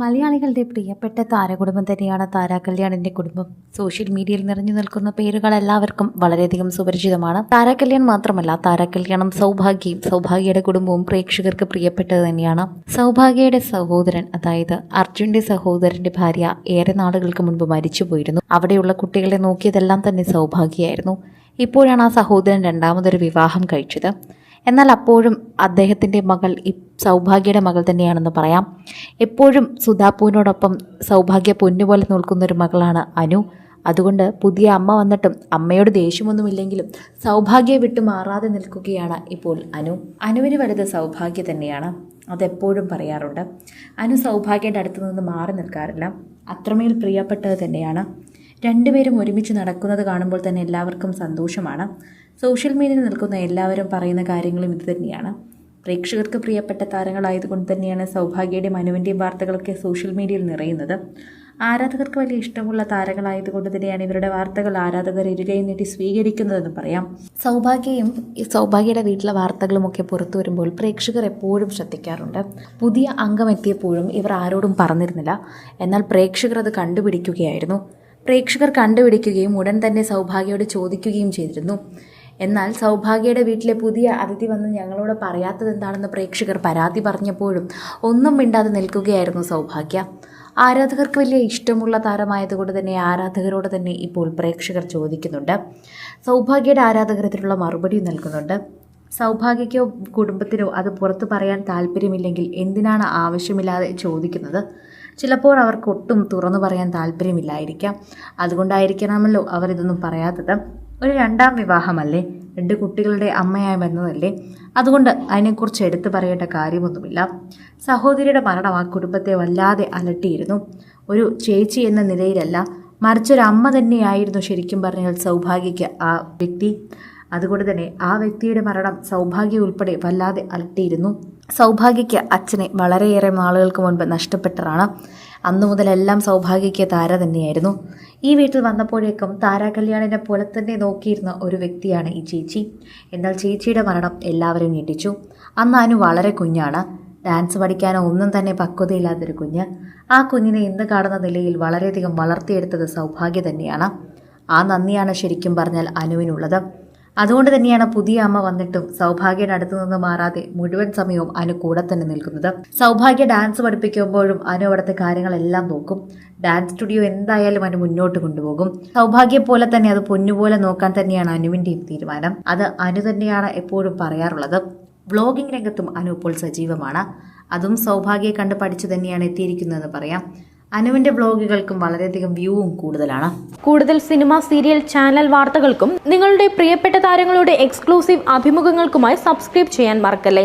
മലയാളികളുടെ പ്രിയപ്പെട്ട താരകുടുംബം തന്നെയാണ് താര കല്യാണിന്റെ കുടുംബം. സോഷ്യൽ മീഡിയയിൽ നിറഞ്ഞു നിൽക്കുന്ന പേരുകൾ എല്ലാവർക്കും വളരെയധികം സുപരിചിതമാണ്. താര കല്യാൺ മാത്രമല്ല താര കല്യാണം സൗഭാഗ്യയും സൗഭാഗ്യയുടെ കുടുംബവും പ്രേക്ഷകർക്ക് പ്രിയപ്പെട്ടത് തന്നെയാണ്. സൗഭാഗ്യയുടെ സഹോദരൻ അതായത് അർജുന്റെ സഹോദരന്റെ ഭാര്യ ഏറെ നാളുകൾക്ക് മുൻപ് മരിച്ചു പോയിരുന്നു. അവിടെയുള്ള കുട്ടികളെ നോക്കിയതെല്ലാം തന്നെ സൗഭാഗ്യയായിരുന്നു. ഇപ്പോഴാണ് ആ സഹോദരൻ രണ്ടാമതൊരു വിവാഹം കഴിച്ചത്. എന്നാൽ അപ്പോഴും അദ്ദേഹത്തിന്റെ മകൾ ഈ സൗഭാഗ്യയുടെ മകൾ തന്നെയാണെന്ന് പറയാം. എപ്പോഴും സുധാപ്പുവിനോടൊപ്പം സൗഭാഗ്യ പൊന്നുപോലെ നിൽക്കുന്ന ഒരു മകളാണ് അനു. അതുകൊണ്ട് പുതിയ അമ്മ വന്നിട്ടും അമ്മയോട് ദേഷ്യമൊന്നുമില്ലെങ്കിലും സൗഭാഗ്യ വിട്ടു മാറാതെ നിൽക്കുകയാണ് ഇപ്പോൾ അനു. അനുവിന് വലുത് സൗഭാഗ്യ തന്നെയാണ്. അതെപ്പോഴും പറയാറുണ്ട്. അനു സൗഭാഗ്യയുടെ അടുത്ത് നിന്ന് മാറി നിൽക്കാറില്ല. അത്രമേൽ പ്രിയപ്പെട്ടത് തന്നെയാണ്. രണ്ടുപേരും ഒരുമിച്ച് നടക്കുന്നത് കാണുമ്പോൾ തന്നെ എല്ലാവർക്കും സന്തോഷമാണ്. സോഷ്യൽ മീഡിയയിൽ നിൽക്കുന്ന എല്ലാവരും പറയുന്ന കാര്യങ്ങളും ഇത് തന്നെയാണ്. പ്രേക്ഷകർക്ക് പ്രിയപ്പെട്ട താരങ്ങളായതുകൊണ്ട് തന്നെയാണ് സൗഭാഗ്യയുടെയും അനുവിന്റെയും വാർത്തകളൊക്കെ സോഷ്യൽ മീഡിയയിൽ നിറയുന്നത്. ആരാധകർക്ക് വലിയ ഇഷ്ടമുള്ള താരങ്ങളായതുകൊണ്ട് തന്നെയാണ് ഇവരുടെ വാർത്തകൾ ആരാധകർ ഇരുകയും നീട്ടി സ്വീകരിക്കുന്നതെന്ന് പറയാം. സൗഭാഗ്യയും സൗഭാഗ്യയുടെ വീട്ടിലെ വാർത്തകളുമൊക്കെ പുറത്തു വരുമ്പോൾ പ്രേക്ഷകർ എപ്പോഴും ശ്രദ്ധിക്കാറുണ്ട്. പുതിയ അംഗം എത്തിയപ്പോഴും ഇവർ ആരോടും പറഞ്ഞിരുന്നില്ല. എന്നാൽ പ്രേക്ഷകർ അത് കണ്ടുപിടിക്കുകയായിരുന്നു. പ്രേക്ഷകർ കണ്ടുപിടിക്കുകയും ഉടൻ തന്നെ സൗഭാഗ്യയോട് ചോദിക്കുകയും ചെയ്തിരുന്നു. എന്നാൽ സൗഭാഗ്യയുടെ വീട്ടിലെ പുതിയ അതിഥി വന്ന് ഞങ്ങളോട് പറയാത്തത് എന്താണെന്ന് പ്രേക്ഷകർ പരാതി പറഞ്ഞപ്പോഴും ഒന്നും മിണ്ടാതെ നിൽക്കുകയായിരുന്നു സൗഭാഗ്യ. ആരാധകർക്ക് വലിയ ഇഷ്ടമുള്ള താരമായതുകൊണ്ട് തന്നെ ആരാധകരോട് തന്നെ ഇപ്പോൾ പ്രേക്ഷകർ ചോദിക്കുന്നുണ്ട്. സൗഭാഗ്യയുടെ ആരാധകർ മറുപടി നൽകുന്നുണ്ട്. സൗഭാഗ്യക്കോ കുടുംബത്തിനോ അത് പുറത്തു പറയാൻ താല്പര്യമില്ലെങ്കിൽ എന്തിനാണ് ആവശ്യമില്ലാതെ ചോദിക്കുന്നത്? ചിലപ്പോൾ അവർക്ക് ഒട്ടും തുറന്നു പറയാൻ താല്പര്യമില്ലായിരിക്കാം. അതുകൊണ്ടായിരിക്കണമല്ലോ അവരിതൊന്നും പറയാത്തത്. ഒരു രണ്ടാം വിവാഹമല്ലേ? രണ്ട് കുട്ടികളുടെ അമ്മയായി വന്നതല്ലേ അതുകൊണ്ട് അതിനെക്കുറിച്ച് എടുത്തു പറയേണ്ട കാര്യമൊന്നുമില്ല. സഹോദരിയുടെ മരണം ആ കുടുംബത്തെ വല്ലാതെ അലട്ടിയിരുന്നു. ഒരു ചേച്ചി എന്ന നിലയിലല്ല മറിച്ചൊരമ്മ തന്നെയായിരുന്നു ശരിക്കും പറഞ്ഞാൽ സൗഭാഗ്യയ്ക്ക് ആ വ്യക്തി. അതുകൊണ്ട് തന്നെ ആ വ്യക്തിയുടെ മരണം സൗഭാഗ്യ ഉൾപ്പെടെ വല്ലാതെ അലട്ടിയിരുന്നു. സൗഭാഗ്യയ്ക്ക് അച്ഛനെ വളരെയേറെ നാളുകൾക്ക് മുൻപ് നഷ്ടപ്പെട്ടതാണ്. അന്നു മുതലെല്ലാം സൗഭാഗ്യയ്ക്ക് താര തന്നെയായിരുന്നു. ഈ വീട്ടിൽ വന്നപ്പോഴേക്കും താര കല്യാണിനെ പോലെ തന്നെ നോക്കിയിരുന്ന ഒരു വ്യക്തിയാണ് ഈ ചേച്ചി. എന്നാൽ ചേച്ചിയുടെ മരണം എല്ലാവരെയും ഞെട്ടിച്ചു. അന്ന് അനു വളരെ കുഞ്ഞാണ്. ഡാൻസ് പഠിക്കാനോ ഒന്നും തന്നെ പക്വതയില്ലാത്തൊരു കുഞ്ഞ്. ആ കുഞ്ഞിനെ ഇന്ന് കാണുന്ന നിലയിൽ വളരെയധികം വളർത്തിയെടുത്തത് സൗഭാഗ്യ തന്നെയാണ്. ആ നന്ദിയാണ് ശരിക്കും പറഞ്ഞാൽ അനുവിനുള്ളത്. അതുകൊണ്ട് തന്നെയാണ് പുതിയ അമ്മ വന്നിട്ടും സൗഭാഗ്യയുടെ അടുത്തു നിന്ന് മാറാതെ മുഴുവൻ സമയവും അനു കൂടെ തന്നെ നിൽക്കുന്നത്. സൗഭാഗ്യ ഡാൻസ് പഠിപ്പിക്കുമ്പോഴും അനു അവിടുത്തെ കാര്യങ്ങളെല്ലാം നോക്കും. ഡാൻസ് സ്റ്റുഡിയോ എന്തായാലും അനു മുന്നോട്ട് കൊണ്ടുപോകും. സൗഭാഗ്യം പോലെ തന്നെ അത് പൊന്നുപോലെ നോക്കാൻ തന്നെയാണ് അനുവിന്റെയും തീരുമാനം. അത് അനു തന്നെയാണ് എപ്പോഴും പറയാറുള്ളത്. വ്ളോഗിംഗ് രംഗത്തും അനു ഇപ്പോൾ സജീവമാണ്. അതും സൗഭാഗ്യയെ കണ്ട് പഠിച്ചു തന്നെയാണ് എത്തിയിരിക്കുന്നതെന്ന് പറയാം. അനുവിന്റെ വ്ളോഗുകൾക്കും വളരെയധികം വ്യൂവും കൂടുതലാണ്. കൂടുതൽ സിനിമ സീരിയൽ ചാനൽ വാർത്തകൾക്കും നിങ്ങളുടെ പ്രിയപ്പെട്ട താരങ്ങളുടെ എക്സ്ക്ലൂസീവ് അഭിമുഖങ്ങൾക്കുമായി സബ്സ്ക്രൈബ് ചെയ്യാൻ മറക്കല്ലേ?